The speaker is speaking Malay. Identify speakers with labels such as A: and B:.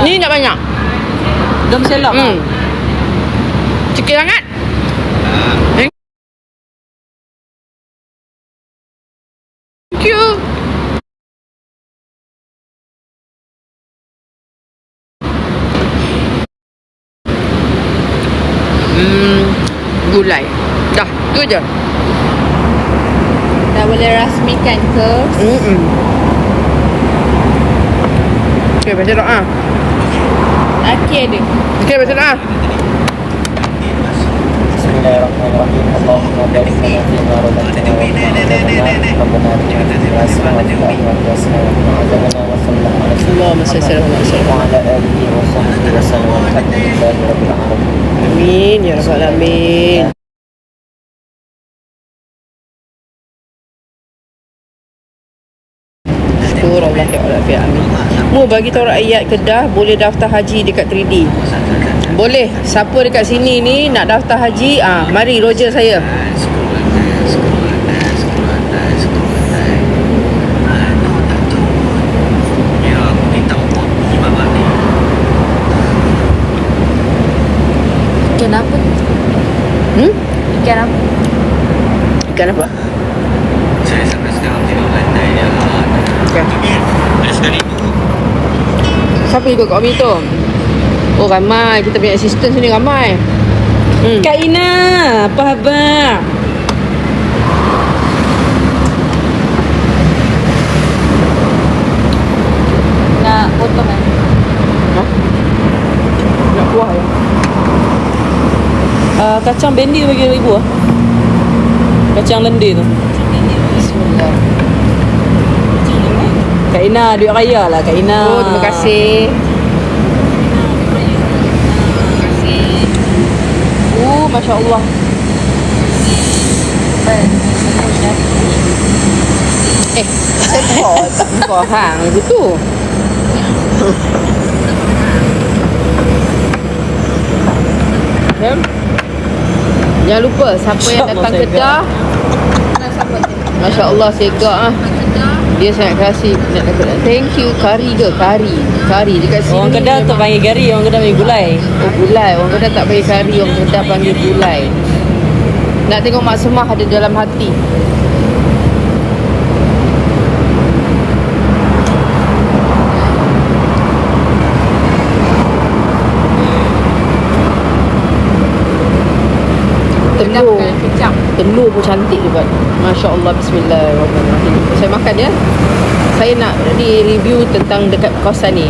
A: Ni nak banyak.
B: Dom selok.
A: Hmm. Sikit sangat. Thank you. Hmm, gulai. Dah, tu je.
C: Dah boleh rasmikan ke?
A: Hmm. Okay, baca doa.
C: Laki ada.
A: Okay, baca doa.
D: Bismillahirrahmanirrahim. Allahumma barik lana fi ma razaqtana wa qina Rabbana atina fid dunya hasanah wa fil akhirati hasanah wa qina adzabannar wa sallallahu alaihi
A: Allahumma salli ala Muhammad.
D: wa ala alihi wa sahbihi wa sallam walhamdulillahi rabbil alamin.
A: Amin ya rabbal alamin. Ya Allah ya amin. Mu bagi tahu rakyat Kedah boleh daftar haji dekat 3D. Boleh. Siapa dekat sini ni nak daftar haji, ah mari Roger saya.
C: Ikan apa?
A: Hmm?
C: Ikan apa?
A: Ikan apa? Ikan. Siapa ikut kat kami tu? Oh ramai. Kita punya assistant sini ramai. Hmm.
B: Kak Ina, apa khabar?
C: Nak potong kan?
A: Ha? Nak kuah ya?
B: Uh, kacang bendi bagi ibu ah. Kacang lendir tu. Kak Ina, duit raya lah Kak Ina.
A: Oh, terima kasih.
B: Oh, Masya Allah.
A: Eh, sepot. Kau hang gitu. Ya. Jangan lupa siapa yang datang? Kedah. Masya Allah segak ah. Dia sangat kasih nak dapat. Thank you kari ke kari. Kari dekat sini.
B: Orang Kedah tu
A: memang-
B: panggil gari, orang Kedah panggil gulai.
A: Oh gulai Orang Kedah tak panggil kari Orang Kedah panggil gulai Nak tengok Mak Semah ada dalam hati Telur
C: kecap.
A: Telur pun cantik juga. Masya Allah Bismillahirrahmanirrahim. Saya makan ya. Saya nak di review tentang dekat kawasan ni